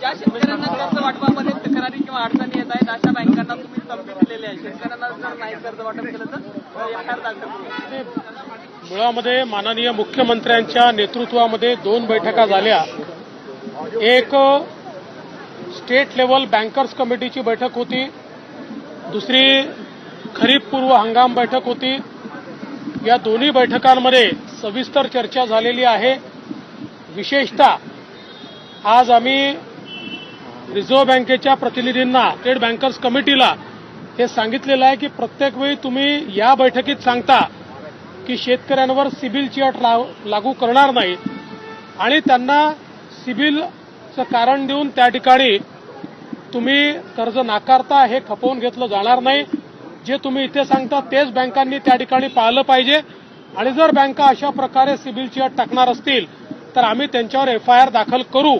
ज्या शेतकऱ्यांना कर्ज वाटपामध्ये तक्रारी किंवा अडचणी येत आहेत अशा बँकांना तुम्ही संधी दिलेली आहे. शेतकऱ्यांना जर नाही कर्ज वाटप केलं तर एफ दाखल मुळामध्ये माननीय मुख्यमंत्र्यांच्या नेतृत्वामध्ये दोन बैठका झाल्या. एक स्टेट लेवल बँकर्स कमिटीची बैठक होती. दुसरी खरीप पूर्व हंगाम बैठक होती. या दोन्ही बैठकांमध्ये सविस्तर चर्चा झालेली आहे. विशेषतः आज आम्ही रिझर्व्ह बँकेच्या प्रतिनिधींना स्टेट बँकर्स कमिटीला हे सांगितलेलं आहे की प्रत्येक वेळी तुम्ही या बैठकीत सांगता की शेतकऱ्यांवर सिबिलची अट लागू करणार नाही आणि त्यांना सिबिलचं कारण देऊन त्या ठिकाणी तुम्ही कर्ज नाकारता हे खपवून घेतलं जाणार नाही. जे तुम्ही इथे सांगता तेच बँकांनी त्या ठिकाणी पाहिलं पाहिजे. आणि जर बँका अशा प्रकारे सिबिलची अट टाकणार असतील तर आम्ही त्यांच्यावर एफ आय आर दाखल करू.